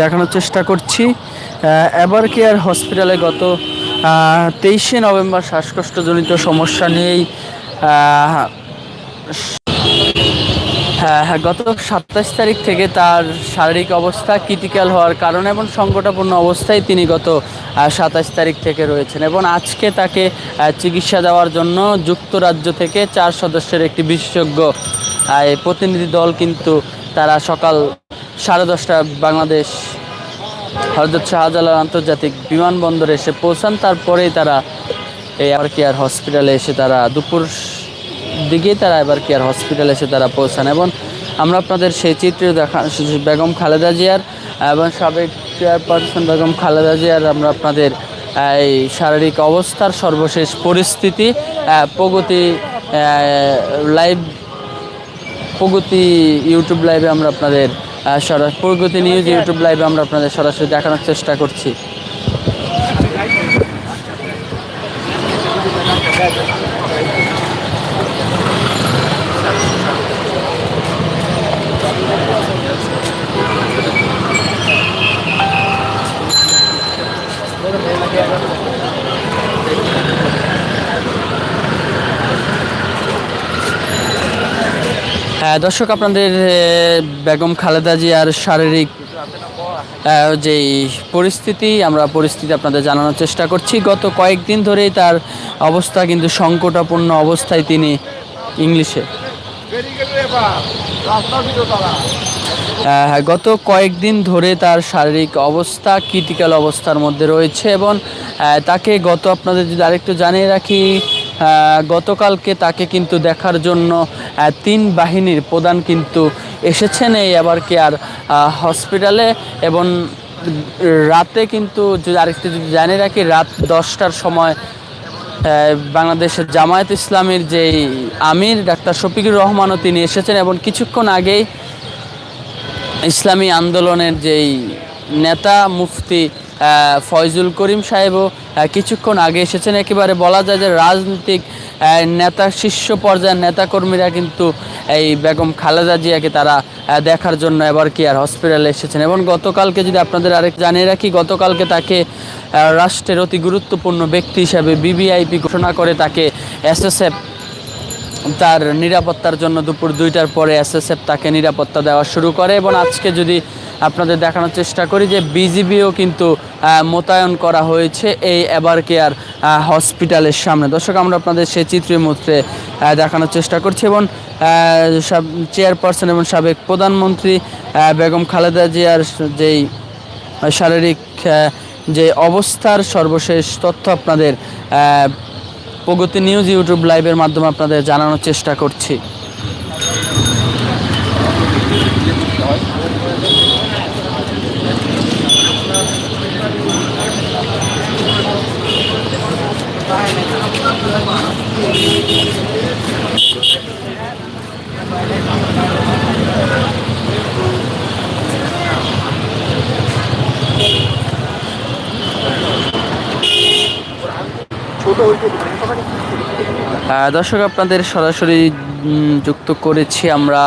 দেখানোর চেষ্টা করছি। এবার কেয়ার হসপিটালে গত তেইশে নভেম্বর শ্বাসকষ্টজনিত সমস্যা নিয়েই হ্যাঁ হ্যাঁ গত সাতাশ তারিখ থেকে তার শারীরিক অবস্থা ক্রিটিক্যাল হওয়ার কারণে এবং সংকটাপূর্ণ অবস্থায় তিনি গত সাতাশ তারিখ থেকে রয়েছেন এবং আজকে তাকে চিকিৎসা দেওয়ার জন্য যুক্তরাজ্য থেকে চার সদস্যের একটি বিশেষজ্ঞ প্রতিনিধি দল কিন্তু তারা সকাল সাড়ে দশটা বাংলাদেশ, হজরত শাহজালাল আন্তর্জাতিক বিমানবন্দরে এসে পৌঁছান। তারপরেই তারা এই আবার কেয়ার হসপিটালে এসে তারা দুপুর দিকেই তারা এবার কেয়ার হসপিটালে এসে তারা পৌঁছান। এবং আমরা আপনাদের সেই চিত্রে দেখা, বেগম খালেদা জিয়ার এবং সাবেক চেয়ারপারসন বেগম খালেদা জিয়ার আমরা আপনাদের এই শারীরিক অবস্থার সর্বশেষ পরিস্থিতি প্রগতি লাইভ প্রগতি ইউটিউব লাইভে আমরা আপনাদের আহ, সরা- প্রগতি নিউজ ইউটিউব লাইভে আমরা আপনাদের সরাসরি দেখানোর চেষ্টা করছি। দর্শক আপনাদের বেগম খালেদা জিয়ার শারীরিক যেই পরিস্থিতি আমরা পরিস্থিতি আপনাদের জানানোর চেষ্টা করছি। গত কয়েকদিন ধরেই তার অবস্থা কিন্তু সংকটাপূর্ণ অবস্থায় তিনি ইংলিশে। হ্যাঁ, হ্যাঁ, গত কয়েকদিন ধরে তার শারীরিক অবস্থা ক্রিটিক্যাল অবস্থার মধ্যে রয়েছে এবং তাকে গত আপনাদের যদি আরেকটু জানিয়ে রাখি গতকালকে তাকে কিন্তু দেখার জন্য তিন বাহিনীর প্রধান কিন্তু এসেছেন এই আবার কেয়ার হসপিটালে এবং রাতে কিন্তু যদি আরেকটু যদি জানিয়ে রাখি, রাত দশটার সময় বাংলাদেশের জামায়াত ইসলামের যেই আমির ডাক্তার শফিকুর রহমানও তিনি এসেছেন এবং কিছুক্ষণ আগেই ইসলামী আন্দোলনের যেই নেতা মুফতি ফয়জুল করিম সাহেবও কিছুক্ষণ আগে এসেছেন। একেবারে বলা যায় যে রাজনৈতিক নেতা, শীর্ষ পর্যায়ের নেতাকর্মীরা কিন্তু এই বেগম খালেদা জিয়াকে তারা দেখার জন্য এবার কি আর হসপিটালে এসেছেন। এবং গতকালকে যদি আপনাদের আরেক জানিয়ে রাখি, গতকালকে তাকে রাষ্ট্রের অতি গুরুত্বপূর্ণ ব্যক্তি হিসাবে বিবিআইপি ঘোষণা করে তাকে এসএসএফ তার নিরাপত্তার জন্য দুপুর দুইটার পরে এসএসএফ তাকে নিরাপত্তা দেওয়া শুরু করে। এবং আজকে যদি আপনাদের দেখানোর চেষ্টা করি যে বিজিবিও কিন্তু মোতায়েন করা হয়েছে এই এবার কেয়ার হসপিটালের সামনে। দর্শক, আমরা আপনাদের সেই চিত্রের মধ্যে দেখানোর চেষ্টা করছি এবং চেয়ারপারসন এবং সাবেক প্রধানমন্ত্রী বেগম খালেদা জিয়ার যেই শারীরিক যে অবস্থার সর্বশেষ তথ্য আপনাদের প্রগতি নিউজ ইউটিউব লাইভের মাধ্যমে আপনাদের জানানোর চেষ্টা করছি। দর্শক, আপনাদের সরাসরি যুক্ত করেছি আমরা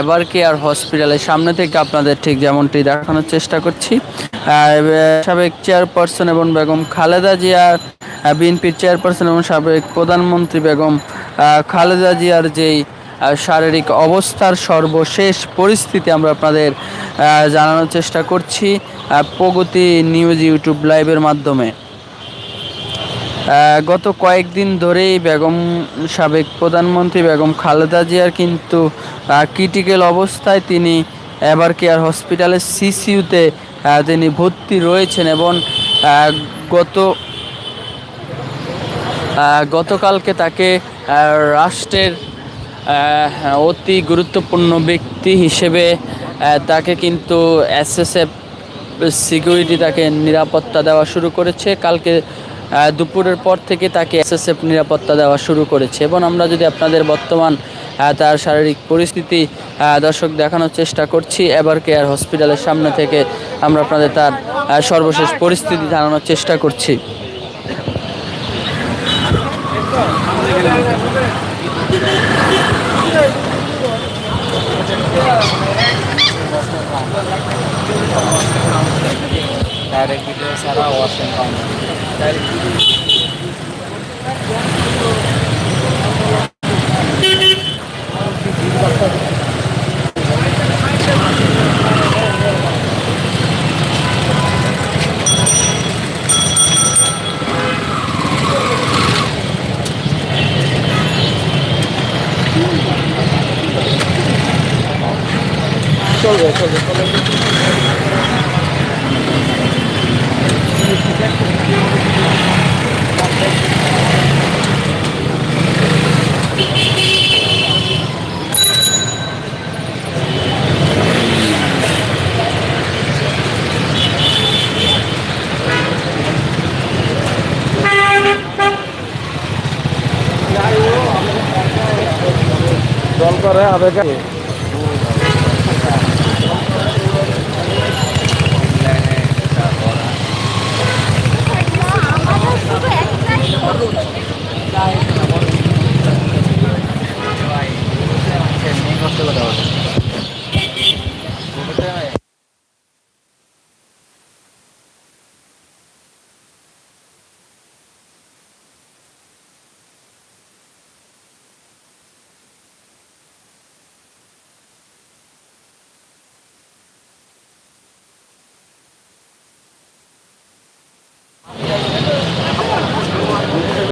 এবার কেয়ার হসপিটালের সামনে থেকে আপনাদের ঠিক যেমনটি দেখানোর চেষ্টা করছি। সাবেক চেয়ারপারসন এবং বেগম খালেদা জিয়া বিএনপির চেয়ারপারসন এবং সাবেক প্রধানমন্ত্রী বেগম খালেদা জিয়ার যেই শারীরিক অবস্থার সর্বশেষ পরিস্থিতি আমরা আপনাদের জানানোর চেষ্টা করছি প্রগতি নিউজ ইউটিউব লাইভের মাধ্যমে। গত কয়েকদিন ধরেই বেগম সাবেক প্রধানমন্ত্রী বেগম খালেদা জিয়ার কিন্তু ক্রিটিক্যাল অবস্থায় তিনি এবার কেয়ার হসপিটালের সিসিউতে তিনি ভর্তি রয়েছেন এবং গত গতকালকে তাকে রাষ্ট্রের অতি গুরুত্বপূর্ণ ব্যক্তি হিসেবে তাকে কিন্তু এসএসএফ সিকিউরিটি তাকে নিরাপত্তা দেওয়া শুরু করেছে। কালকে দুপুরের পর থেকে তাকে এসএসএফ নিরাপত্তা দেওয়া শুরু করেছে। এবং আমরা যদি আপনাদের বর্তমান তার শারীরিক পরিস্থিতি দর্শক দেখানোর চেষ্টা করছি, এবার কেয়ার হসপিটালের সামনে থেকে আমরা আপনাদের তার সর্বশেষ পরিস্থিতি জানানোর চেষ্টা করছি। ডাইরেক্ট ভিডিও ছাড়া ওয়াশিং Chào mừng các. আবেগে